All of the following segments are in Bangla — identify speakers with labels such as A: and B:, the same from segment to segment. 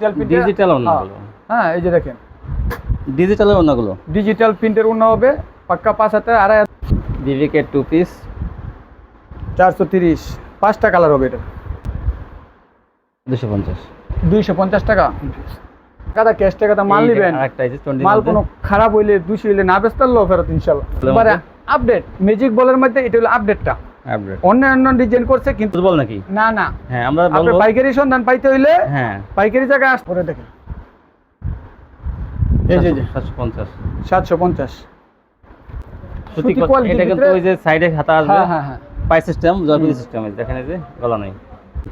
A: ডিজিটাল
B: ডিজিটাল ওনাগুলো
A: হ্যাঁ। এই যে দেখেন।
B: ডিজিটালের ওনাগুলো
A: ডিজিটাল প্রিন্টের উন্না হবে পাক্কা পাঁচ হাতে আড়াই হাত
B: বিবেকের টু পিস
A: চারশো তিরিশ পাঁচটা কালার হবে এটা।
B: দুশো পঞ্চাশ।
A: দুইশো পঞ্চাশ টাকা। কাদা ক্যাশ টাকাটা মাল নেবেন। মাল কোনো খারাপ হইলে দুশো হইলে না বেচতে ফেরত ইনশাল্লাহ। আপডেট ম্যাজিক বলের মধ্যে এটা হলো আপডেটটা
B: আপডেট
A: অন্য অন্য ডিজাইন করছে কিন্তু
B: বল নাকি?
A: না না।
B: হ্যাঁ আমরা বলব
A: পাইকারি সন্ধান পাইতে হইলে
B: হ্যাঁ।
A: পাইকারি জায়গায় আস করে দেখেন। এই যে
B: সুতি এটা কিন্তু ওই যে সাইডে হাতা আসবে।
A: হ্যাঁ হ্যাঁ হ্যাঁ।
B: পাই সিস্টেম জয়পুরি সিস্টেম দেখেন এই যে গলা নাই।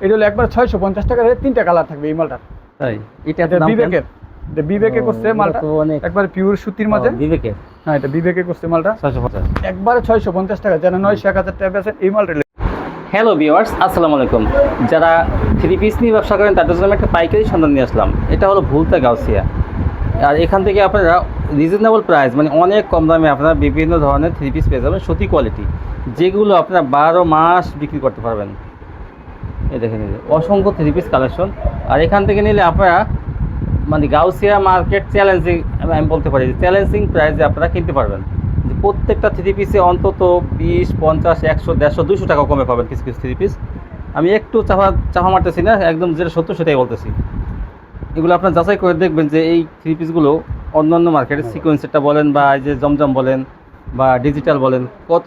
A: এটা হলো একবার ছয়শো পঞ্চাশ টাকা তিনটা কালার থাকবে এই মালটা
B: তাই? এটা
A: বিবেকের। এটা বিবেকে করছে মালটা। একবার পিওর সুতির মাঝে।
B: ও, বিবেকের
A: হ্যাঁ এটা বিবেকে করছে মালটা।
B: ছয়শো পঞ্চাশ।
A: একবারে ছয়শো পঞ্চাশ টাকা যেন নয়শো এক হাজার টাকা আছে এই মালটা
B: হ্যালো ভিউয়ার্স আসসালামু আলাইকুম। যারা থ্রি পিস নিয়ে ব্যবসা করেন তাদের জন্য আমি একটা পাইকারি সন্ধান নিয়ে আসলাম। এটা হলো ভুলতা গাউসিয়া। আর এখান থেকে আপনারা রিজনেবল প্রাইস মানে অনেক কম দামে আপনারা বিভিন্ন ধরনের থ্রি পিস পেয়ে যাবেন সত্যি কোয়ালিটি যেগুলো আপনারা বারো মাস বিক্রি করতে পারবেন। এই দেখে নিলে অসংখ্য থ্রি পিস কালেকশন আর এখান থেকে নিলে আপনারা মানে গাউসিয়া মার্কেট চ্যালেঞ্জিং আমি বলতে পারি চ্যালেঞ্জিং প্রাইসে আপনারা কিনতে পারবেন। যে প্রত্যেকটা থ্রি পিসে অন্তত বিশ পঞ্চাশ একশো দেড়শো দুশো টাকা কমে পাবেন কিছু কিছু থ্রি পিস আমি একটু চাপা চাপা মারতেছি না একদম যেটা সত্য সেটাই বলতেছি। এগুলো আপনার যাচাই করে দেখবেন যে এই থ্রি পিসগুলো অন্যান্য মার্কেটের সিকোয়েন্সেরটা বলেন বা এই যে জমজম বলেন বা ডিজিটাল বলেন কত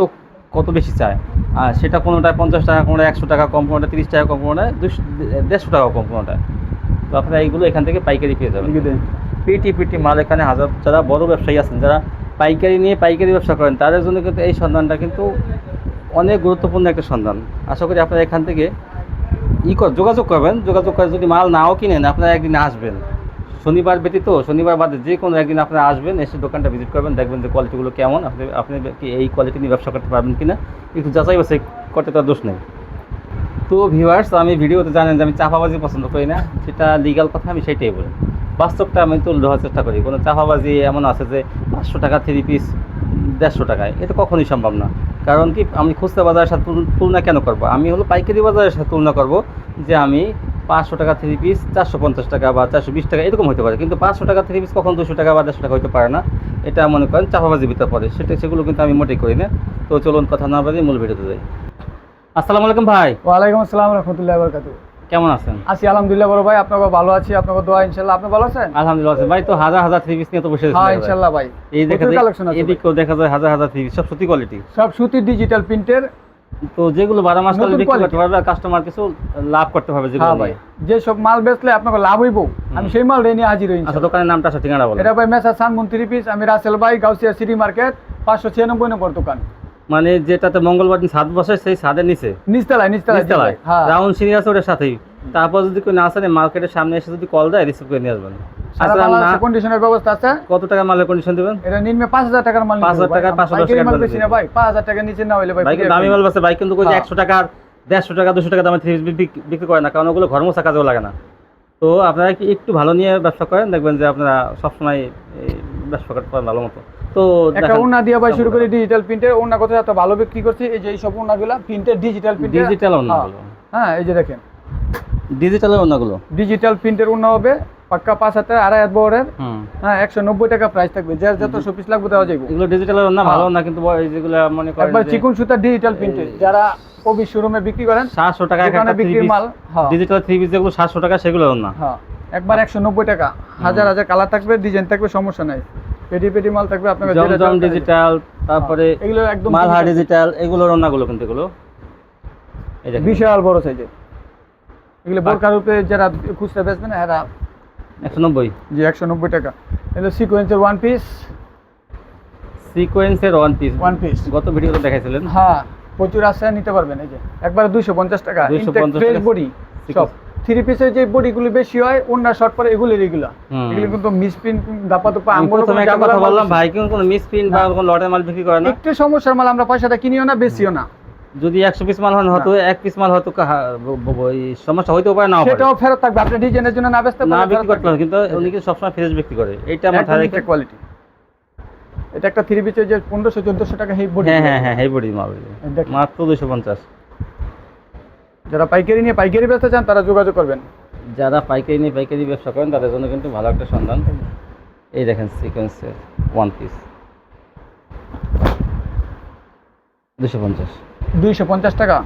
B: কত বেশি চায়? আর সেটা কোনোটায় পঞ্চাশ টাকা কোনোটা একশো টাকা কম কোনোটা তিরিশ টাকা কম কোনোটায় দুশো দেড়শো টাকা কম কোনোটায়। তো আপনারা এইগুলো এখান থেকে পাইকারি পেয়ে যাবেন। পিটি পিটি মাল এখানে হাজার যারা বড় ব্যবসায়ী আছেন যারা পাইকারি নিয়ে পাইকারি ব্যবসা করেন তাদের জন্য কিন্তু এই সন্ধানটা কিন্তু অনেক গুরুত্বপূর্ণ একটা সন্ধান। আশা করি আপনারা এখান থেকে ই কর যোগাযোগ করবেন। যোগাযোগ করে যদি মাল নাও কিনেন আপনারা একদিন আসবেন। শনিবার ব্যতীত শনিবার বাদে যে কোনো একদিন আপনারা আসবেন এসে দোকানটা ভিজিট করবেন দেখবেন যে কোয়ালিটিগুলো কেমন আপনি আপনি কি এই কোয়ালিটি নিয়ে ব্যবসা করতে পারবেন কিনা। একটু যাচাই বাছাই করতে তার দোষ নেই। তো ভিউয়ার্স আমি ভিডিওতে জানেন যে আমি চাপাবাজি পছন্দ করি না। সেটা লিগাল কথা, আমি সেটাই বলি। বাস্তবটা আমি তুলে ধরার চেষ্টা করি। কোনো চাপাবাজি এমন আছে যে পাঁচশো টাকা থ্রি পিস দেড়শো টাকায় এটা কখনোই সম্ভব না। কারণ কি, আমি খুচরা বাজারের সাথে তুলনা কেন করব? আমি হলো পাইকারি বাজারের সাথে তুলনা করব যে আমি পাঁচশো টাকা থ্রি পিস চারশো পঞ্চাশ টাকা বা চারশো বিশ টাকা, এরকম হতে পারে। কিন্তু পাঁচশো টাকা থ্রি পিস কখন দুশো টাকা বা দেড়শো টাকা হতে পারে না। এটা মনে করেন চাপাবাজি ভিতরে পড়ে। সেটা সেগুলো কিন্তু আমি মোটেই করি না। তো চলুন কথা না বাড়ি মূল ভিডিওতে যাই। আসসালামু আলাইকুম ভাই।
A: ওয়ালাইকুম আসসালাম রহমতুল্লাহ বরকাত
B: কেমন আছেন?
A: আছি আলহামদুলিল্লাহ বড় ভাই আপনাকে ভালো আছি আপনাকে দোয়া ইনশাল্লাহ আপনি ভালো আছেন?
B: আলহামদুলিল্লাহ আছি। ভাই তো হাজার হাজার থ্রি পিস নিয়ে তো বসে আছি
A: হ্যাঁ
B: ভাই।
A: ইনশাল্লাহ ভাই।
B: এই দেখা যায়
A: কালেকশন আছে ভাই।
B: এদিকেও দেখা যায় হাজার হাজার থ্রি পিস সব সত্যি কোয়ালিটি
A: সব সুতির ডিজিটাল প্রিন্টের
B: তো যেগুলো বারো মাস কালে বিক্রি করতে পারবে কাস্টমার কিছু লাভ করতে পারবে যেগুলো
A: হ্যাঁ ভাই। যে সব মাল বেচলে আপনাকে লাভ হইব আমি সেই মাল নিয়ে হাজির হই
B: আচ্ছা দোকানের নামটা আছে ঠিকানা বলো
A: এটা ভাই মেসা সান মন্ত্রী পিস আমি রাসেল ভাই গাউসিয়া সিটি মার্কেট পাঁচশো ছিয়ানব্বই নম্বর দোকান।
B: মানে যেটাতে মঙ্গলবার দিন ছাদ বসে সেই ছাদের নিচে।
A: নিচতলায় নিচতলায়
B: নিচতলায়।
A: হ্যাঁ।
B: রাউন্ড সিঁড়ি আছে ওটার সাথেই। তারপর যদি কেউ না আসেন মার্কেটের সামনে এসে যদি কল দেয় রিসিভ করে নিয়ে আসবেন।
A: কন্ডিশনের ব্যবস্থা আছে?
B: কত টাকা মালের কন্ডিশন দেবেন?
A: এটা নিম্নে পাঁচ হাজার টাকার মাল নিতে
B: 5,000
A: হবে
B: টাকার 510
A: পাইকারি মাল বেশি না ভাই পাঁচ হাজার টাকা নিচে না হইলে ভাই
B: বাইকের দামি মাল বাসে বাইক কিন্তু
A: হ্যাঁ।
B: টাকার টাকা দুশো টাকা দামে থ্রি বিক্রি করে না কারণ ওগুলো কাজেও লাগে না। তো আপনারা কি একটু ভালো নিয়ে ব্যবসা করেন? দেখবেন যে আপনারা সবসময় ব্যবসা করতে পারেন ভালো মতো। তো
A: একটা ওনা দিয়ে ভাই শুরু করে ডিজিটাল প্রিন্টের ওনা কথা এত ভালো বিক্রি করছে। এই যে এই সব ওনাগুলা প্রিন্টের ডিজিটাল প্রিন্টের
B: ডিজিটাল অন্যগুলো
A: হ্যাঁ এই যে দেখেন।
B: ডিজিটালের অন্যগুলো
A: ডিজিটাল প্রিন্টের ওনা হবে পাক্কা পাঁচ হাতে আড়াই হাত বহরের। হ্যাঁ একশো নব্বই টাকা প্রাইস থাকবে। যার যত শপিস লাগবে দেওয়া যাবে
B: এগুলো ডিজিটালের অন্য ভালো
A: হ্যাঁ।
B: না কিন্তু যেগুলো মনে করেন
A: একবার চিকুন সুতা ডিজিটাল যারা কবি শোরুমে বিক্রি করেন
B: সাতশো টাকা
A: বিক্রির মাল হ্যাঁ।
B: ডিজিটাল থ্রি পিস যেগুলো সাতশো টাকা সেগুলো না
A: হ্যাঁ একবার একশো নব্বই টাকা। হাজার হাজার কালার থাকবে ডিজাইন থাকবে সমস্যা নাই। পেটি পেটি মাল থাকবে আপনাকে যেটা
B: জমজম ডিজিটাল তারপরে
A: হ্যাঁ, এগুলো একদম
B: মালহা
A: digital।
B: ডিজিটাল এগুলোর অন্যগুলো কিন্তু এগুলো।
A: বিশাল বড় সাইজের। এগুলো বোরকার উপরে যারা খুচরা বেচবেন এরা
B: একশো নব্বই।
A: যে একশো নব্বই টাকা। এগুলো সিকোয়েন্সের ওয়ান পিস
B: সিকোয়েন্সের ওয়ান পিস
A: ওয়ান পিস
B: গত ভিডিওতে দেখাইছিলেন।
A: হ্যাঁ প্রচুর আছে নিতে পারবেন এই যে। একবারে দুইশো পঞ্চাশ টাকা।
B: 250
A: ফ্রেশ
B: টাকা।
A: বডি সব থ্রি পিসের যে বডিগুলো বেশি হয় অন্য শর্ট পরে এগুলো। এগুলো কিন্তু দাপা
B: আমি প্রথমে একটা কথা বললাম ভাই কিন্তু কোনো বা কোনো লটের মাল বিক্রি করে না।
A: একটু সমস্যার মাল আমরা পয়সাটা কিনিও না বেশিও না।
B: যদি একশো পিস মাল হন হয়তো এক পিস মাল এই সমস্যা হইতেও পারে না
A: সেটাও ফেরত থাকবে। আপনি ডিজাইনের জন্য না বেচতে
B: না বিক্রি করতে কিন্তু উনি কিন্তু সবসময় ফ্রেশ বিক্রি করে। আমার ধারে
A: কোয়ালিটি এটা একটা থ্রি পিসের যে পনেরোশো চোদ্দশো টাকা এই বডি
B: হ্যাঁ হ্যাঁ হ্যাঁ বডি মাল। মাত্র দুশো পঞ্চাশ।
A: যারা পাইকারি নিয়ে পাইকারি ব্যবসা চান তারা যোগাযোগ করবেন।
B: যারা পাইকারি নিয়ে পাইকারি ব্যবসা করেন তাদের জন্য কিন্তু ভালো একটা সন্ধান। এই দেখেন সিকোয়েন্সের ওয়ান পিস দুশো পঞ্চাশ।
A: দুইশো পঞ্চাশ টাকা।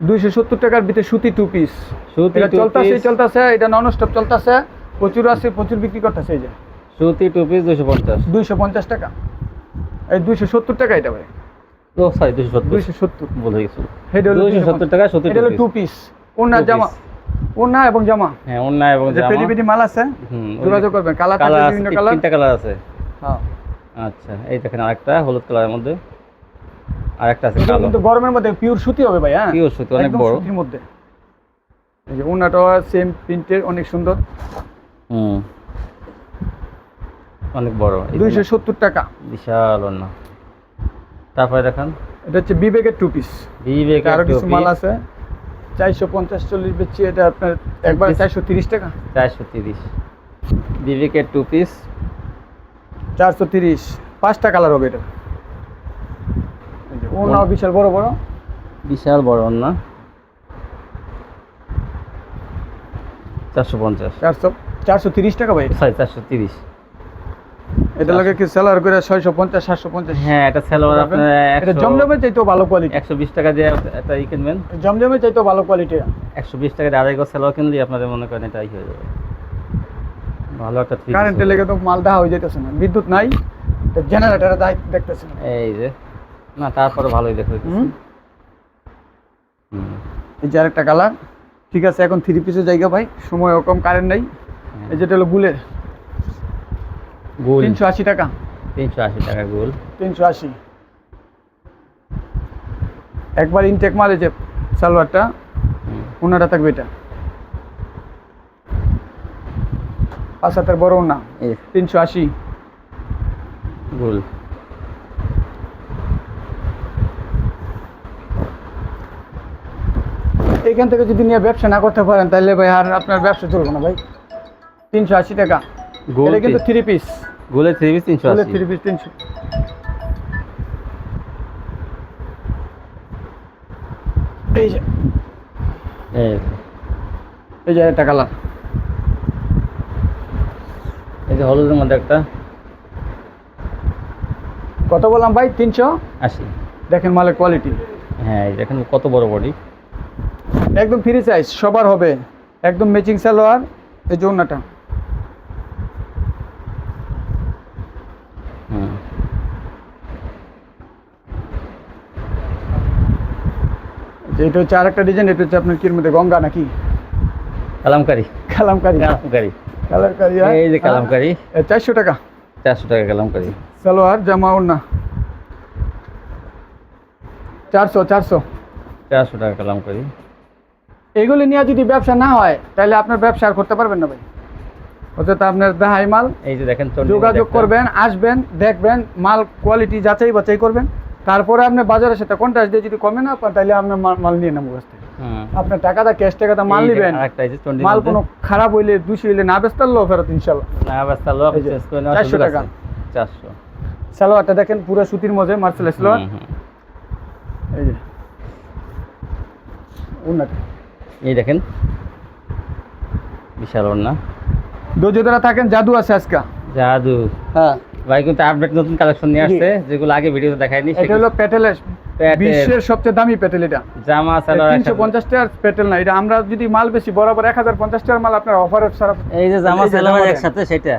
A: দুইশো সত্তর টাকার ভিতরে সুতি টু পিস
B: সুতি
A: এটা চলতেছে চলতেছে এটা নন স্টপ চলতেছে। প্রচুর আছে প্রচুর বিক্রি করতেছে এই যে।
B: সুতি টু পিস দুশো পঞ্চাশ।
A: দুইশো পঞ্চাশ টাকা। এই দুইশো সত্তর টাকা এটা ভাই।
B: ও সরি দুশো সত্তর।
A: দুইশো সত্তর।
B: বলে গেছিল।
A: এটা হলো
B: দুইশো সত্তর টাকা সুতি
A: এটা হলো
B: টু
A: পিস ওনা জামা ওনা এবং জামা।
B: হ্যাঁ অন্য এবং
A: যে পেটি পেটি মাল আছে
B: হুম
A: যোগাযোগ করবেন। কালার
B: কালার
A: বিভিন্ন কালার।
B: তিনটা কালার আছে।
A: হ্যাঁ।
B: আচ্ছা এই দেখেন আরেকটা হলুদ কালারের মধ্যে। আরেকটা আছে কালো।
A: কিন্তু গরমের মধ্যে পিওর সুতি হবে ভাই হ্যাঁ?
B: Pure সুতি, অনেক বড়।
A: সুতির মধ্যে। এই যে ওনাটাও সেম প্রিন্টের অনেক সুন্দর।
B: হুম। অনেক বড়। এই
A: দুইশো
B: দেখেন,
A: সত্তর টাকা।
B: বিশাল অন্য তারপরে দেখান।
A: এটা হচ্ছে বিবেকের টু পিস
B: বিবেক
A: আরও কিছু মাল আছে। চারশো পঞ্চাশ চল্লিশ বেচছি এটা আপনার একবার চারশো তিরিশ টাকা।
B: চারশো তিরিশ। বিবেকের টু পিস
A: চারশো তিরিশ। পাঁচটা কালার হবে এটা। ওনাও বিশাল বড় বড়।
B: বিশাল বড় অন্য চারশো পঞ্চাশ।
A: চারশো চারশো তিরিশ টাকা ভাই।
B: সরি চারশো তিরিশ।
A: এটা লাগে কি সেলার করে ছয়শো পঞ্চাশ সাতশো পঞ্চাশ।
B: হ্যাঁ এটা আপনার
A: এটা জমজমে চাইতেও ভালো কোয়ালিটি
B: একশো বিশ টাকা দিয়ে একটা ই কিনবেন।
A: জমজমে চাইতেও ভালো কোয়ালিটি
B: একশো বিশ টাকা দিয়ে আড়াই সেলোয়ার কিনলে আপনাদের মনে করেন এটাই হয়ে যাবে। ভালো একটা
A: কারেন্টে লেগে তো মাল হয়ে যাইতেছে না। বিদ্যুৎ নাই জেনারেটারে দায় দেখতেছে না।
B: এই যে না তারপরে ভালোই দেখো
A: এই যে আরেকটা কালার ঠিক আছে এখন থ্রি পিসের জায়গা ভাই। সময় কম কারেন্ট নাই। এই যেটা হলো গুলের
B: গোল।
A: তিনশো আশি টাকা।
B: তিনশো আশি টাকা গোল।
A: তিনশো আশি। একবার ইনটেক মাল যে সালোয়ারটা ওনাটা থাকবে এটা। পাঁচ হাতের বড়
B: এই
A: তিনশো আশি।
B: গোল।
A: এইখান থেকে যদি নিয়ে ব্যবসা না করতে পারেন তাহলে ভাই আর আপনার ব্যবসা চলবে না ভাই। তিনশো আশি টাকা। এটা কিন্তু থ্রি পিস
B: গোলের থ্রি পিস তিনশো আশি।
A: থ্রি পিস তিনশো। এই যে।
B: এই
A: যে। একটা কালার
B: এই যে হলুদের মধ্যে একটা।
A: কত বললাম ভাই? তিনশো?
B: আশি।
A: দেখেন মালের কোয়ালিটি
B: হ্যাঁ দেখেন কত বড় বডি
A: একদম ফ্রি সাইজ সবার হবে। একদম ম্যাচিং সালোয়ার এই যে ওন্নাটা
B: হুম
A: যে এটা হচ্ছে আরেকটা ডিজাইন এটা হচ্ছে আপনার কির মধ্যে গঙ্গা নাকি?
B: কালামকারি।
A: কালামকারি।
B: কালামকারি।
A: কালামকারি
B: এই যে কালামকারি।
A: চারশো টাকা।
B: চারশো টাকা কালামকারি।
A: সালোয়ার জামা চারশো চারশো।
B: চারশো টাকা কালামকারি।
A: এগুলি নিয়ে যদি ব্যবসা না হয় তাহলে আপনার ব্যবসা আর করতে পারবেন না ভাই। অর্থাৎ আপনার দেহাই মাল।
B: এই যে দেখেন
A: যোগাযোগ করবেন আসবেন দেখবেন মাল কোয়ালিটি যাচাই বাছাই করবেন। তারপরে আপনি বাজারের সাথে কন্ট্রাস্ট দিয়ে যদি কমে না পান তাহলে আপনার মাল- নিয়ে নেব কাছ থেকে।
B: হুম
A: আপনার টাকাটা ক্যাশ টাকাটা মাল নেবেন। মাল কোনো খারাপ হইলে দূষি হইলে না বেচতে পারলেও ফেরত ইনশাল্লাহ।
B: না ব্যস্ত লো
A: এই যে,
B: চেঞ্জ করে নেওয়ার
A: 400
B: সুযোগ
A: টাকা।
B: চারশো।
A: সালোয়ারটা দেখেন পুরো সুতির মধ্যে মার্শাল সালোয়ার। এই যে।
B: এই দেখেন। বিশাল ওড়না।
A: ধরা থাকেন জাদু আছে আজকে।
B: জাদু।
A: হ্যাঁ।
B: ভাই কিন্তু আপডেট নতুন কালেকশন নিয়ে আসছে যেগুলো আগে ভিডিওতে দেখায়নি
A: এটা হলো প্যাটেলের। বিশ্বের সবচেয়ে দামি প্যাটেল এটা।
B: জামা সালোয়ার
A: তিনশো
B: একসাথে।
A: পঞ্চাশ টাকার প্যাটেল না এটা আমরা যদি মাল বেশি বরাবর এক হাজার পঞ্চাশ টাকার মাল আপনার অফারের সারা
B: এই যে জামা সালোয়ার একসাথে সেটা।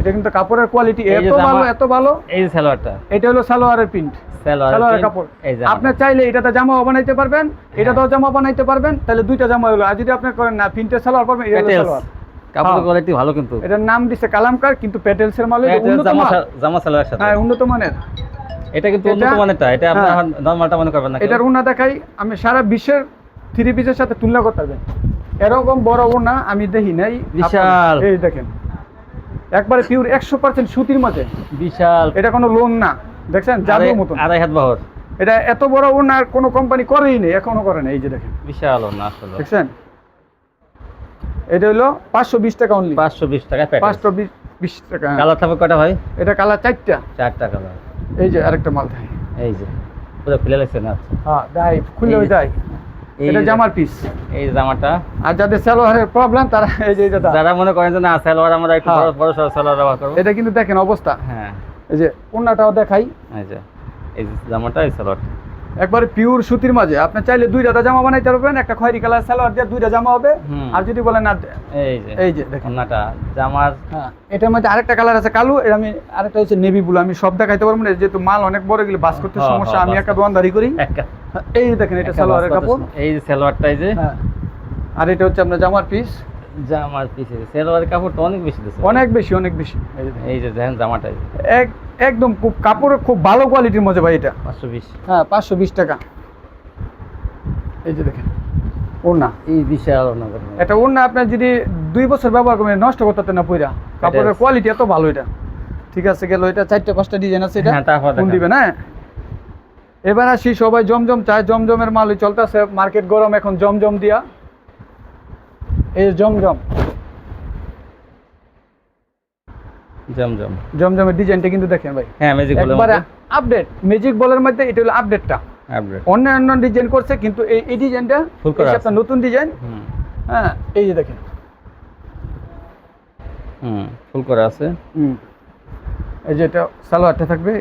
A: এটা কিন্তু কাপড়ের কোয়ালিটি এত ভালো এত ভালো।
B: এই যে সালোয়ারটা।
A: এটা হলো সালোয়ারের প্রিন্ট
B: সালোয়ার
A: সালোয়ারের কাপড়। আপনি চাইলে এটাতে জামাও বানাইতে পারবেন এটাতেও জামা বানাইতে পারবেন তাহলে দুইটা জামা হলো। আর যদি আপনি করেন না প্রিন্টের সালোয়ার পারবেন এটা সালোয়ার।
B: কাপড়ের
A: হ্যাঁ।
B: কোয়ালিটি ভালো কিন্তু।
A: এটার নাম দিছে কালামকার কিন্তু এর মাল উন্নত
B: জামা সালোয়ার সাথে।
A: হ্যাঁ উন্নত মানের।
B: এটা কিন্তু উন্নত মানেরটা এটা আপনার
A: হ্যাঁ।
B: নরমালটা মনে করবেন না
A: এটার উন্না দেখাই আমি সারা বিশ্বের থ্রি পিসের সাথে তুলনা করতে পারবেন। এরকম বড় উন্না আমি দেখি নাই।
B: বিশাল।
A: এই দেখেন। একবারে পিওর একশো পার্সেন্ট সুতির মধ্যে।
B: বিশাল।
A: এটা কোনো লোন না। দেখছেন?
B: আড়াই-
A: মতন।
B: আড়াই হাত বহর।
A: এটা এত বড় আর কোনো কোম্পানি করেই নেই এখনও করে না এই যে দেখেন।
B: বিশাল ওড়না আসলে।
A: দেখছেন? এটা হলো পাঁচশো বিশ টাকা অনলি
B: পাঁচশো বিশ টাকা
A: পাঁচশো বিশ টাকা।
B: কালার থাকবে কটা ভাই?
A: এটা কালার চারটা।
B: চারটা কালার।
A: এই যে আরেকটা মাল দেয়
B: এই যে পুরো খুলে লাগছে না।
A: হ্যাঁ খুলে ওই এটা জামার পিস
B: এই জামাটা।
A: আর যাদের সালোয়ারের প্রবলেম তারা এই যে এটা
B: যারা মনে করেন যে না সালোয়ার আমরা একটু
A: হ্যাঁ।
B: বড় বড় সালোয়ার ব্যবহার করব।
A: এটা কিন্তু দেখেন অবস্থা।
B: হ্যাঁ।
A: এই যে ওন্নাটাও দেখাই।
B: এই যে এই যে জামাটা এই সালোয়ারটা।
A: একবারে পিওর সুতির মাঝে। আপনি চাইলে দুইটা জামা বানাইতে পারবেন একটা খয়েরি কালার সালোয়ার দিয়ে দুইটা জামা হবে। আর যদি বলেন না
B: এই যে
A: এই যে দেখেন।
B: নাটা জামার।
A: হ্যাঁ এটার মধ্যে আরেকটা কালার আছে কালো এর আমি আরেকটা হচ্ছে নেভি ব্লু আমি সব দেখাইতে পারব না যেহেতু মাল অনেক বড় এগুলো বাস করতে
B: হ্যাঁ,
A: সমস্যা আমি একটা
B: করতে।
A: দোয়ানদারি করি।
B: একটা-
A: হ্যাঁ, এই দেখেন এটা সালোয়ারের কাপড়।
B: এই যে সালোয়ারটা এই যে।
A: হ্যাঁ আর এটা হচ্ছে আপনার জামার পিস
B: জামার পিছে সালোয়ারের কাপড় তো অনেক বেশি
A: অনেক বেশি অনেক বেশি। এই যে দেখেন।
B: জামাটা
A: এক একদম খুব কাপড়ের খুব ভালো কোয়ালিটির মধ্যে ভাই এটা।
B: পাঁচশো বিশ।
A: হ্যাঁ পাঁচশো বিশ টাকা। এই যে দেখেন ওড়না।
B: এই বিশাল দেখেন।
A: এটা ওড়না আপনার যদি দুই বছর ব্যবহার করবেন নষ্ট করতে না পইরা। কাপড়ের কোয়ালিটি এত ভালো এটা। ঠিক আছে গেল এটা চারটে পাঁচটা ডিজাইন আছে এটা।
B: হ্যাঁ,
A: কোন দিবেন হ্যাঁ? এবার আসি সবাই জমজম চায় জমজমের মালই চলতেছে। মার্কেট গরম এখন জমজম দিয়া। এই জমজম।
B: জমজম।
A: জমজমের ডিজাইনটা কিন্তু দেখেন ভাই।
B: হ্যাঁ ম্যাজিক বলে
A: একবারে আপডেট ম্যাজিক বলের মধ্যে এটা হলো আপডেটটা
B: আপডেট
A: অন্যান্য ডিজাইন করছে কিন্তু এই এই ডিজাইনটা
B: Full করা।
A: একটা নতুন ডিজাইন। হ্যাঁ এই যে দেখেন।
B: হুম ফুল করা আছে।
A: হুম। এই যে এটা সালোয়ারটা থাকবে।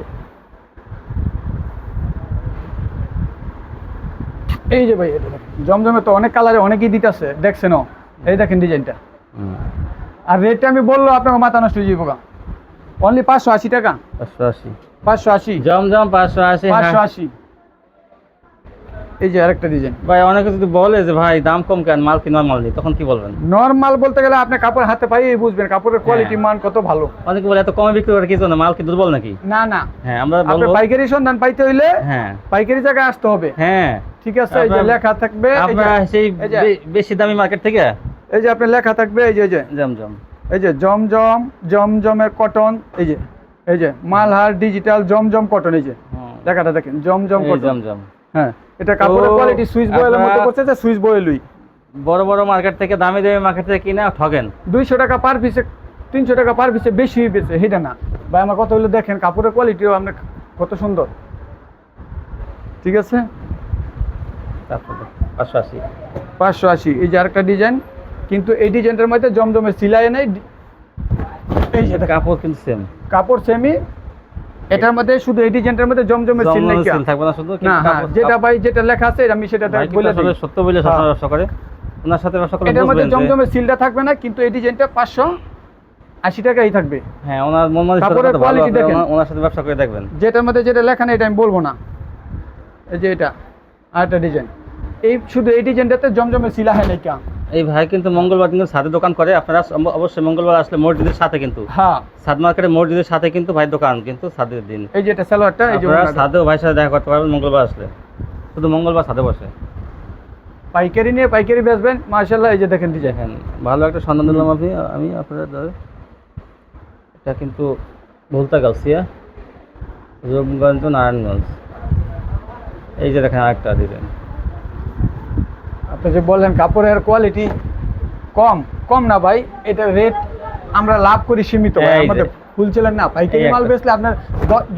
A: এই যে ভাই এটা জমজমে তো অনেক কালারে অনেকেই দিতেছে দেখছেন এই দেখেন ডিজাইনটা। আর রেটটা আমি বলল আপনার মাথা নষ্ট হয়ে যাব অনলি পাঁচশো আশি টাকা।
B: পাঁচশো আশি।
A: পাঁচশো আশি।
B: জমজম পাঁচশো আশি
A: পাঁচশো
B: হ্যাঁ।
A: আশি। এই যে আরেকটা ডিজাইন
B: ভাই অনেকে যদি বলে যে ভাই দাম কম কেন? মাল কি নর্মাল নেই? তখন কি বলবেন?
A: নর্মাল বলতে গেলে আপনি কাপড় হাতে পাইয়ে বুঝবেন কাপড়ের কোয়ালিটি মান কত ভালো।
B: অনেকে বলে এত কমে বিক্রি করে কি জন্য? মাল কি দুর্বল নাকি?
A: না না।
B: হ্যাঁ আমরা বলব
A: পাইকারি সন্ধান পাইতে হইলে
B: হ্যাঁ।
A: পাইকারি জায়গায় আসতে হবে।
B: হ্যাঁ।
A: ঠিক আছে এই যে লেখা থাকবে
B: আপনার সেই বেশি দামি মার্কেট থেকে?
A: এই যে আপনার লেখা থাকবে এই যে
B: জমজম।
A: এই যে জমজম জমজমের কটন এই যে এই যে মালহার ডিজিটাল জমজম কটন এই যে।
B: হুম।
A: লেখাটা দেখেন জমজম কটন।
B: জমজম।
A: হ্যাঁ এটা কাপড়ের কোয়ালিটি সুইচ বয়েলের মতো করছে যে সুইচ বয়েলই
B: বড় বড় মার্কেট থেকে দামি দামি মার্কেট থেকে কিনা ঠগেন।
A: দুইশো টাকা পার পিসে তিনশো টাকা পার পিসে বেশি বেছে সেটা না। ভাই আমার কথা হলো দেখেন কাপড়ের কোয়ালিটিও আপনার কত সুন্দর। ঠিক আছে?
B: তারপরে পাঁচশো আশি।
A: পাঁচশো আশি। এই যে আরেকটা ডিজাইন কিন্তু এই ডিজাইনটার মধ্যে জমজমের সিলাই নেই এই যে
B: কাপড় কিন্তু সেম
A: কাপড় সেমি এটার মধ্যে শুধু এই ডিজাইনটার মধ্যে জমজমের সিল নেই।
B: থাকবে না শুধু
A: না হ্যাঁ যেটা ভাই যেটা লেখা আছে আমি সেটা বলে দিই।
B: সত্য বলে
A: হ্যাঁ।
B: স্বপ্ন ব্যবসা করে। ওনার সাথে ব্যবসা করলে
A: এটার মধ্যে
B: যে-
A: সিলটা থাকবে না কিন্তু এই ডিজাইনটা পাঁচশো আশি টাকাই থাকবে।
B: হ্যাঁ ওনার মন মানসিকতা
A: কাপড়ের
B: আছে,
A: দেখেন।
B: ওনার- সাথে ব্যবসা করে দেখবেন।
A: যেটার মধ্যে যেটা লেখা নেই এটা আমি বলব না। এই যে এটা আরেকটা ডিজাইন। এই শুধু এই ডিজাইনটাতে জমজমের সিলা হয় নাকি
B: এই ভাই কিন্তু মঙ্গলবার কিন্তু সাথে দোকান করে। আপনারা অবশ্যই মঙ্গলবার আসলে মসজিদের সাথে কিন্তু।
A: হ্যাঁ।
B: সাদ মার্কেটের মসজিদের সাথে কিন্তু ভাই দোকান কিন্তু সাদের দিন।
A: এই যে এটা সালোয়ারটা এই যে
B: আপনারা। সাদেও ভাইয়ের সাথে দেখা করতে পারবেন মঙ্গলবার আসলে। শুধু মঙ্গলবার সাথে বসে।
A: পাইকারি নিয়ে পাইকারি বেচবেন মার্শাল্লাহ এই যে দেখেন ডিজাইন।
B: ভালো একটা সন্ধান দিলাম আপনি আমি আপনাদের দ্বারা। এটা কিন্তু ভুলতা গাউসিয়া রূপগঞ্জ নারায়ণগঞ্জ। এই যে দেখেন আরেকটা ডিজাইন।
A: আপনি যে বললেন কাপড়ের কোয়ালিটি কম কম না ভাই এটা রেট আমরা লাভ করি সীমিত ভাই। আমাদের না। পাইকারি মাল বেচলে আপনার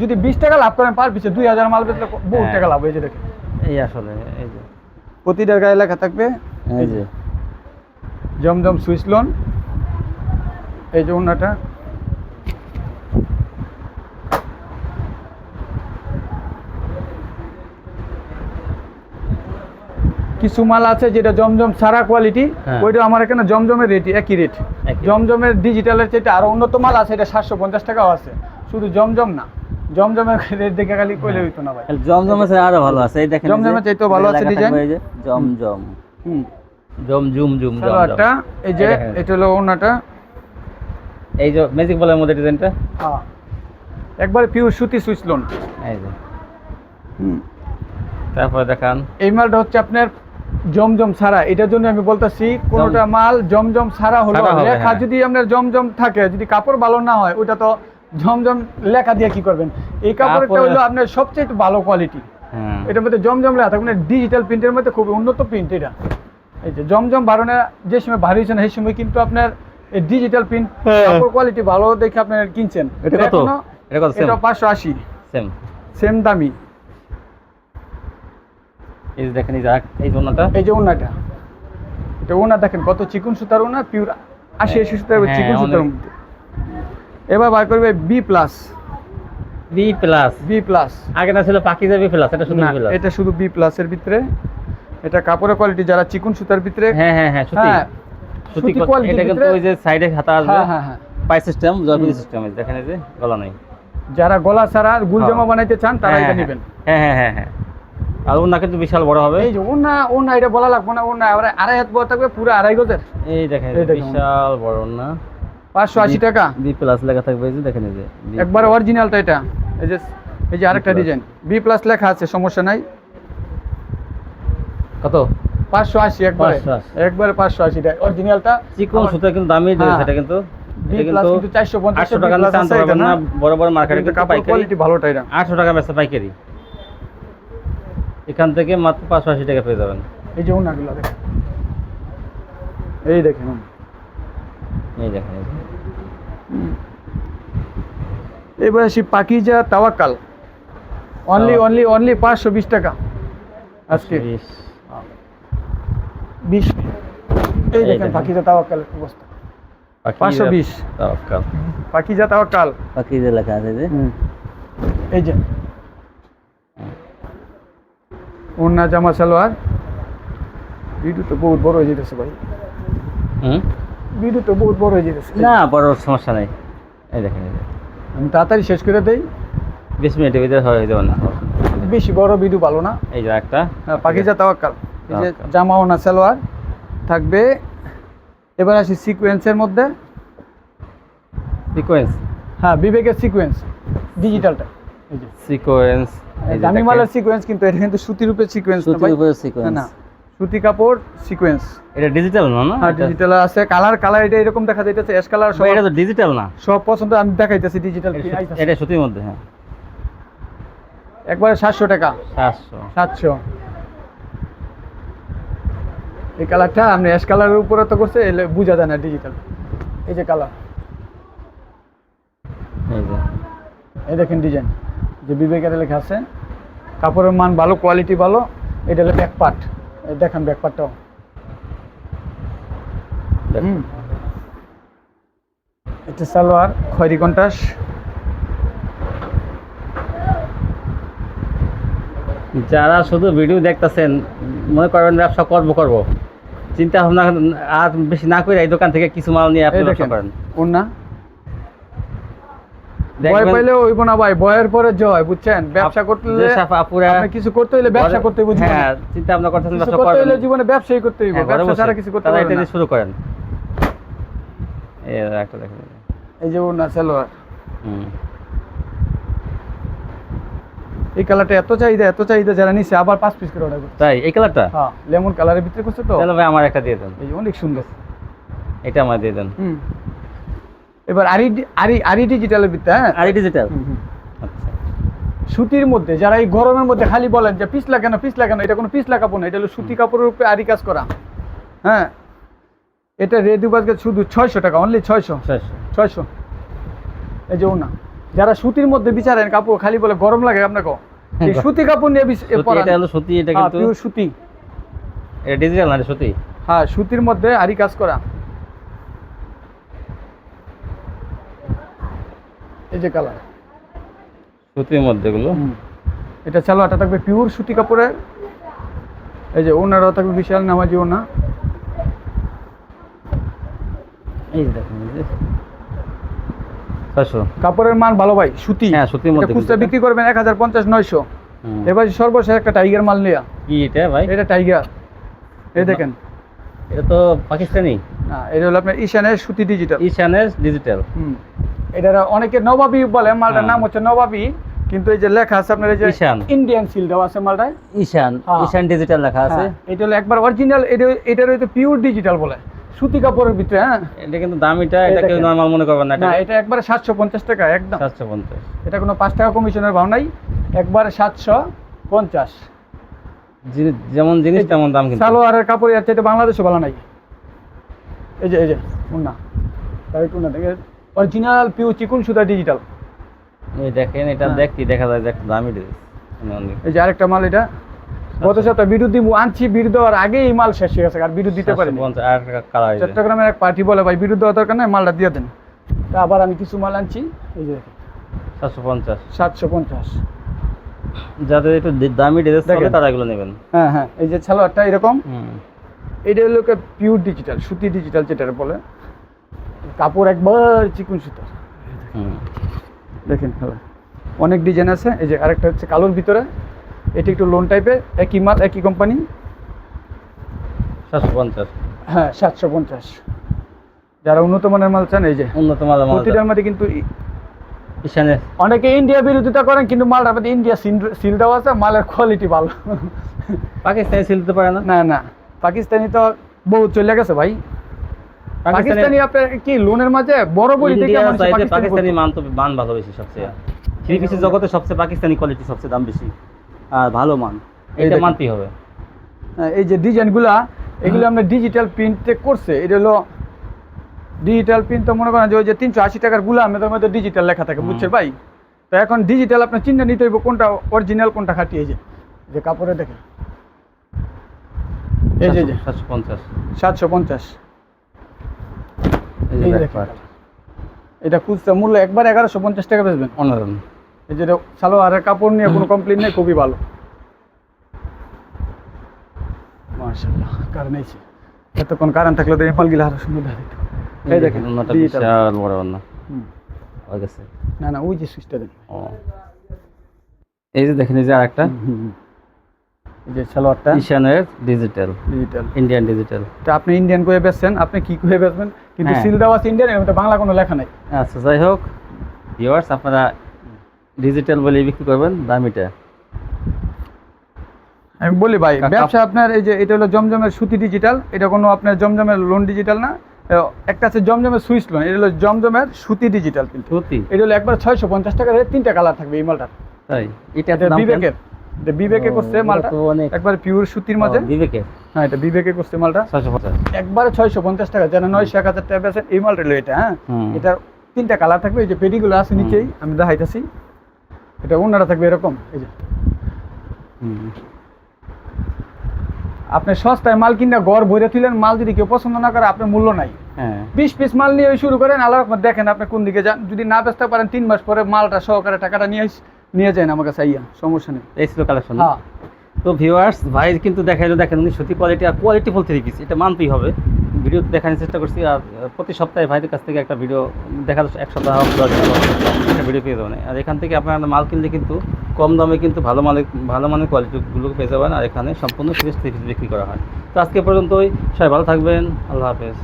A: যদি বিশ টাকা লাভ করেন পার পিছে দুই হাজার মাল বেচলে বহু
B: হ্যাঁ।
A: টাকা লাভ হয়েছে দেখেন।
B: এই আসলে এই যে।
A: প্রতিটার গায়ে লেখা থাকবে।
B: এই যে।
A: জমজম সুইচ লোন এই যে ওনাটা। কিছু মাল আছে যেটা জমজম সারা কোয়ালিটি
B: হ্যাঁ।
A: ওইটা আমার এখানে জমজমের রেট একই রেট জমজমের ডিজিটালের চেয়ে আরও উন্নত মাল আছে এটা সাতশো পঞ্চাশ টাকাও আছে। শুধু জমজম না জমজমের রেট দেখে খালি কইলে হইতো না ভাই।
B: জমজম আছে আরও ভালো আছে। এই দেখেন
A: জমজমের চাইতেও ভালো আছে ডিজাইন।
B: জমজম।
A: হুম।
B: জম জুম জুম জম
A: সালোয়ারটা এই যে এটা হলো ওনাটা
B: এই যে ম্যাজিক বলের মধ্যে ডিজাইনটা
A: হ্যাঁ। একবারে পিওর সুতি সুইচ লোন।
B: এই যে।
A: হুম।
B: তারপরে দেখান।
A: এই মালটা হচ্ছে আপনার জমজম ছাড়া এটার জন্য আমি বলতেছি কোনোটা মাল জমজম ছাড়া হলো লেখা
B: হ্যাঁ।
A: যদি আপনার জমজম থাকে যদি কাপড় ভালো না হয় ওটা তো জমজম লেখা দিয়ে কি করবেন এই কাপড়টা হলো আপনার সবচেয়ে ভালো কোয়ালিটি
B: হ্যাঁ
A: এটার মধ্যে জমজম লেখা থাকবে ডিজিটাল প্রিন্টের মধ্যে খুব উন্নত প্রিন্ট এটা এই যে জমজম বারণে যে সময় ভারী হয়েছে সেই সময় কিন্তু আপনার এই ডিজিটাল প্রিন্ট
B: হ্যাঁ।
A: কাপড় কোয়ালিটি ভালো দেখে আপনার কিনছেন
B: এটা কত? এটা কত? Same?
A: এটা পাঁচশো আশি
B: সেম
A: সেম দামি
B: এই যে দেখেন এই যে এই
A: এই যে ওনাটা। এটা ওনা দেখেন কত চিকন সুতার ওনা পিওর আশি আশি সুতার
B: হ্যাঁ,
A: চিকন সুতার মধ্যে। এবার বার করবে B plus
B: B plus
A: B plus
B: আগে না ছিল পাকিজা বি প্লাস এটা শুধু প্লাস
A: এটা শুধু বি প্লাসের ভিতরে। এটা কাপড়ের কোয়ালিটি যারা চিকন সুতার ভিতরে
B: হ্যাঁ হ্যাঁ হ্যাঁ সুতি।
A: হ্যাঁ,
B: সুতি
A: সুতি
B: ক-
A: quality
B: এটা কিন্তু ওই যে সাইডে হাতা আসবে।
A: হ্যাঁ হ্যাঁ হ্যাঁ।
B: পাই সিস্টেম
A: হুম।
B: সিস্টেম দেখেন এই যে গলা নাই।
A: যারা গলা ছাড়া আর গুল জামা
B: হ্যাঁ।
A: বানাইতে চান তারা এটা নেবেন।
B: হ্যাঁ হ্যাঁ হ্যাঁ হ্যাঁ। আর ওনা কিন্তু বিশাল বড় হবে।
A: এই যে ওনা ওনা এটা বলা লাগবে না ওনা আবার আড়াই হাত বড় থাকবে পুরো আড়াই গজের।
B: এই দেখেন বিশাল বড় না
A: পাঁচশো আশি টাকা।
B: বি প্লাস লেখা থাকবে এই যে দেখেন এই যে
A: একবার অরিজিনালটা এটা। এই যে এই যে আরেকটা ডিজাইন বি প্লাস লেখা আছে সমস্যা নাই।
B: কত?
A: পাঁচশো আশি একবারে।
B: 580
A: একবারে পাঁচশো আশি টাকা। অরিজিনালটা
B: চিকন সুতা কিন্তু দামি
A: হ্যাঁ।
B: সেটা কিন্তু। এটা কিন্তু
A: কিন্তু চারশো পঞ্চাশ
B: টাকা না? বড় বড় মার্কেটে কিন্তু পাইকারি।
A: কোয়ালিটি ভালোটা এটা।
B: আটশো টাকা বেচা পাইকারি। এখান থেকে মাত্র পাঁচশো আশি টাকা পেয়ে যাবেন।
A: এই যে ওনাগুলো দেখেন। এই দেখেন।
B: এই দেখেন।
A: এবার আসি Pakiza Tawakkal. Only only only পাঁচশো বিশ টাকা। আজকে।
B: বিশ।
A: বিশ। এই দেখেন। পাকিজা তাওয়াক্কাল অবস্থা।
B: পাখিজা
A: 520
B: তাওয়াক্কাল।
A: পাকিজা তাওয়াক্কাল।
B: পাখিজা লেখা আছে যে?
A: এই যে। ওন্না জামা সালোয়ার। ভিডিও তো বহুত বড় হয়ে যেতেছে ভাই।
B: হুম?
A: ভিডিও তো বহুত বড় হয়ে যেতেছে
B: না বড় সমস্যা নাই। এই দেখেন
A: আমি তাড়াতাড়ি শেষ করে দেই।
B: বিশ মিনিটের ভিতরে হয়ে যাবে না।
A: বেশি বড় ভিডিও ভালো না।
B: এই যে একটা
A: হ্যাঁ, পাকিজা তাওয়াক্কাল। এই যে। জামা ওনা সালোয়ার থাকবে। এবার আসি সিকোয়েন্সের মধ্যে।
B: সিকোয়েন্স?
A: হ্যাঁ বিবেকের সিকোয়েন্স ডিজিটালটা।
B: সিকোয়েন্স
A: দামি মালের সিকোয়েন্স কিন্তু এটা কিন্তু সুতির উপরে সিকোয়েন্স ভাই।
B: উপরে সিকোয়েন্স
A: না সুতি কাপড় সিকোয়েন্স
B: এটা ডিজিটাল না না?
A: হ্যাঁ ডিজিটাল আছে। কালার কালার এটা এরকম দেখা যাইতেছে। এস কালার সব
B: এটা তো ডিজিটাল না?
A: সব পছন্দ আমি দেখাইতেছি ডিজিটাল
B: এটা সুতি- এটা সুতির মধ্যে হ্যাঁ।
A: একবারে সাতশো টাকা।
B: সাতশো।
A: সাতশো। এই কালারটা আপনি অ্যাশ কালারের উপরে তো করছে এলে বোঝা যায় না ডিজিটাল এই যে কালার
B: এই যে।
A: এই দেখেন ডিজাইন যে বিবেকের লেখা আছে কাপড়ের মান ভালো কোয়ালিটি ভালো এটা হলো ব্যাক পার্ট এই দেখেন ব্যাক পার্টটাও হুম এটা সালোয়ার খয়রি কন্টাস।
B: যারা শুধু ভিডিও দেখতেছেন মনে করবেন ব্যবসা করব করব। চিন্তা ভাবনা আর বেশি না করে এই দোকান থেকে কিছু মাল নিয়ে আপনি ব্যবসা করেন।
A: ওনা ভয় পাইলে হইব না ভাই ভয়ের পরে জয় বুঝছেন? ব্যবসা করতে হলে
B: যেসব আপুরা
A: আপনি কিছু করতে হলে ব্যবসা করতে হইব
B: হ্যাঁ চিন্তা ভাবনা করতেছেন ব্যবসা
A: করতে
B: করবেন
A: জীবনে ব্যবসায়ী করতে হইব
B: হ্যাঁ,
A: ব্যবসা ছাড়া কিছু করতে
B: তারা এটা দিয়ে শুরু করেন। এই একটা দেখেন।
A: এই যে ওনা সালোয়ার।
B: হুম।
A: এই কালারটা এত চাহিদা এত চাহিদা যারা নিছে আবার পাঁচ পিস করে অর্ডার করছে
B: তাই? এই কালারটা?
A: হ্যাঁ লেমন কালারের ভিতরে করছে তো?
B: তাহলে ভাই আমার একটা দিয়ে দেন।
A: এই অনেক সুন্দর।
B: এটা আমার দিয়ে দেন।
A: হুম। এবার আরি আরি আরি ডিজিটালের ভিতরে হ্যাঁ?
B: আর ডিজিটাল
A: সুতির মধ্যে যারা এই গরমের মধ্যে খালি বলেন যে পিস লাগানো পিস লাগানো এটা কোনো পিস লাগাবো না এটা হলো সুতি কাপড়ের উপরে আরি কাজ করা। হ্যাঁ? এটা রেডি বাজকে শুধু ছয়শো টাকা অনলি ছয়শো। ছয়শো। এই যে না যারা সুতির মধ্যে বিচারেন কাপড় খালি বলে গরম লাগে আপনাকে এই সুতি কাপড় নিয়ে।
B: এটা হলো সুতি এটা
A: হ্যাঁ,
B: কিন্তু
A: সুতি।
B: এটা ডিজিটাল না সুতি?
A: হ্যাঁ সুতির মধ্যে আরি কাজ করা। এই যে কালার।
B: সুতির মধ্যে গুলো
A: এটা চালোয়াটা থাকবে পিওর সুতি কাপড়ের এই যে ওনারাও থাকবে বিশাল নামাজি ওনা।
B: এই যে দেখেন
A: কাপড়ের মান ভালো ভাই সুতি।
B: হ্যাঁ, সুতির মধ্যে
A: খুচরা বিক্রি করবেন এক হাজার পঞ্চাশ নয়শো। এবার সর্বশেষ একটা টাইগার মাল নিয়া।
B: কি এটা ভাই?
A: এটা টাইগার এই দেখেন।
B: এটা তো পাকিস্তানি?
A: না এটা হলো আপনার ঈশানের সুতি ডিজিটাল
B: ইশানের ডিজিটাল
A: হুম। এটা অনেকে নবাবি বলে মালটার
B: হ্যাঁ।
A: নাম হচ্ছে নবাবি কিন্তু এই যে লেখা আছে আপনার এই যে ইন্ডিয়ান সিল দেওয়া আছে মালটায়।
B: ঈশান
A: হ্যাঁ।
B: ঈশান ডিজিটাল লেখা আছে।
A: হ্যাঁ, এটা হলো একবার অরিজিনাল এটা এটার হয়তো পিওর ডিজিটাল বলে। সুতি কাপড়ের ভিতরে হ্যাঁ।
B: এটা কিন্তু দামিটা এটা কেউ। নর্মাল মনে করবেন না
A: না
B: এটা
A: এটা একবারে সাতশো পঞ্চাশ টাকা একদম।
B: সাতশো পঞ্চাশ।
A: এটা কোনো পাঁচ টাকা কমিশনের ভাব নাই একবারে সাতশো পঞ্চাশ।
B: জিনি- যেমন জিনিস তেমন দাম কিন্তু।
A: সালোয়ারের কাপড় এর চাইতে বাংলাদেশে ভালো নাই। এই যে এই যে মুন্না তাই টুনা দেখে অরিজিনাল পিও চিকুন সুতা ডিজিটাল
B: এই দেখেন এটা
A: হ্যাঁ।
B: দেখতে দেখা যায় যে একটা দামি ড্রেস
A: এই যে আরেকটা মাল এটা। গত সপ্তাহে বিদ্যুৎ দিব আনছি বিদ্যুৎ দেওয়ার আগেই এই মাল শেষ হয়ে গেছে আর বিদ্যুৎ দিতে পারিনি।
B: 750 আর একটা কালার এই যে।
A: চট্টগ্রামের এক পার্টি বলে ভাই বিদ্যুৎ দেওয়ার দরকার নাই মালটা দিয়ে দেন। তা আবার আমি কিছু মাল আনছি এই যে
B: 750
A: সাতশো পঞ্চাশ।
B: যাদের একটু দামি ড্রেস
A: থাকে
B: তারা এগুলো নেবেন।
A: হ্যাঁ হ্যাঁ এই যে সালোয়ারটা এরকম এটা হলো পিওর ডিজিটাল সুতি ডিজিটাল যেটা বলে। কাপড় একবার চিকুন সুতার দেখেন। অনেক ডিজাইন আছে। এই যে আরেকটা হচ্ছে কালোর ভিতরে। এটি একটু লোন টাইপের একই মাল একই কোম্পানি
B: 750
A: হ্যাঁ সাতশো পঞ্চাশ। যারা উন্নত মানের মাল চান এই যে।
B: উন্নত মাল মাল
A: প্রতিটার মধ্যে কিন্তু অনেকে ইন্ডিয়া বিরোধিতা করেন কিন্তু মালটার মধ্যে ইন্ডিয়া সিল দেওয়া আছে মালের কোয়ালিটি ভালো।
B: পাকিস্তানি সিলতে পারে না?
A: না না। পাকিস্তানি তো বহু চলে গেছে ভাই। পাকিস্তানি আপনার কি লোনের মাঝে বড়
B: চাইতে
A: পাকিস্তানি
B: মান তো মান ভালো বেশি সবচেয়ে। থ্রি পিসের জগতে সবচেয়ে পাকিস্তানি কোয়ালিটি সবচেয়ে দাম বেশি। আর ভালো মান। এটা মানতেই হবে।
A: হ্যাঁ, এই যে ডিজাইনগুলা এগুলো আমরা ডিজিটাল প্রিন্টে করছে। এটা হলো ডিজিটাল প্রিন্ট তো মনে করেন যে ওই যে তিনশো আশি টাকারগুলা আমাদের মধ্যে ডিজিটাল লেখা থাকে
B: হুম।
A: বুঝছে ভাই? তো এখন ডিজিটাল আপনার চিন্তা নিতে হইব কোনটা অরিজিনাল কোনটা খাটি এই যে যে কাপড়ে দেখে এই যে যে।
B: সাতশো পঞ্চাশ।
A: সাতশো পঞ্চাশ
B: এই যে
A: এই যে
B: back
A: দেখেন।
B: part।
A: এটা খুচরা মূল্য একবার এগারোশো পঞ্চাশ টাকা বেচবেন
B: অন্যরকম
A: এই যে সালোয়ারের কাপড় নিয়ে কোনো কমপ্লেন নেই খুবই ভালো। মার্শাল্লাহ কারণ এই এতক্ষণ কারণ থাকলে তো এপালগুলো আরও সুন্দর দেখা। এই দেখেন
B: বিশাল বড়
A: না না ওই যে সুইচটা
B: ও। এই যে দেখেন এই যে আরেকটা।
A: যে সালোয়ারটা
B: ঈশানের ডিজিটাল
A: ডিজিটাল
B: ইন্ডিয়ান ডিজিটাল
A: তো আপনি ইন্ডিয়ান বেচছেন আপনি কি বেচবেন? কিন্তু
B: হ্যাঁ।
A: সিল দেওয়া আছে ইন্ডিয়ান এর বাংলা কোনো লেখা নাই।
B: আচ্ছা যাই হোক আপনারা ডিজিটাল বলে বিক্রি করবেন দামিটা।
A: আমি বলি ভাই ব্যবসা আপনার এই যে এটা হলো জমজমের সুতি ডিজিটাল এটা কোনো আপনার জমজমের লোন ডিজিটাল না। একটা আছে জমজমের সুইচ লোন এটা হলো জমজমের সুতি ডিজিটাল কিন্তু।
B: সত্যি
A: এটা হলো একবার ছয়শো পঞ্চাশ টাকা রেট তিনটা কালার থাকবে এই মালটার।
B: তাই? এটা?
A: বিবেকের। এটা বিবেকে করছে মালটা। একবার পিওর সুতির মাঝে।
B: বিবেকে?
A: হ্যাঁ এটা বিবেকে করছে মালটা।
B: ছয়শো পঞ্চাশ।
A: একবারে ছয়শো পঞ্চাশ টাকা যেন নয়শো এক হাজার টাকা এই মালটা এটা হ্যাঁ? এটা তিনটা কালার থাকবে এই যে পেটিগুলো আছে নিচেই আমি দেখাইতেছি। এটা অন্যটা থাকবে এরকম এই যে। আপনি সস্তায় মাল কিনা গড় ভরে তুলেন মাল যদি কেউ পছন্দ না করে আপনার মূল্য নাই।
B: হ্যাঁ।
A: বিশ পিস মাল নিয়ে শুরু করেন আল্লাহ দেখেন আপনি কোন দিকে যান। যদি না বেচতে পারেন তিন মাস পরে মালটা সহকারে টাকাটা নিয়ে নিয়ে যান আমার কাছে আইয়া সমস্যা নেই।
B: এই ছিল কালেকশন
A: হ্যাঁ।
B: তো ভিউয়ার্স ভাই কিন্তু দেখাইলো দেখেন উনি সত্যি কোয়ালিটি আর কোয়ালিটিফুল থ্রি পিস এটা মানতেই হবে। ভিডিও দেখানোর চেষ্টা করছি আর প্রতি সপ্তাহে ভাইদের কাছ থেকে একটা ভিডিও দেখা যাচ্ছে এক সপ্তাহ একটা ভিডিও পেয়ে যাবেন। আর এখান থেকে আপনারা মাল কিনলে কিন্তু কম দামে কিন্তু ভালো মানের ভালো মানের কোয়ালিটিগুলো পেয়ে যাবেন আর এখানে সম্পূর্ণ ফ্রেশ থ্রি পিস বিক্রি করা হয়। তো আজকে পর্যন্তই সবাই ভালো থাকবেন আল্লাহ হাফেজ।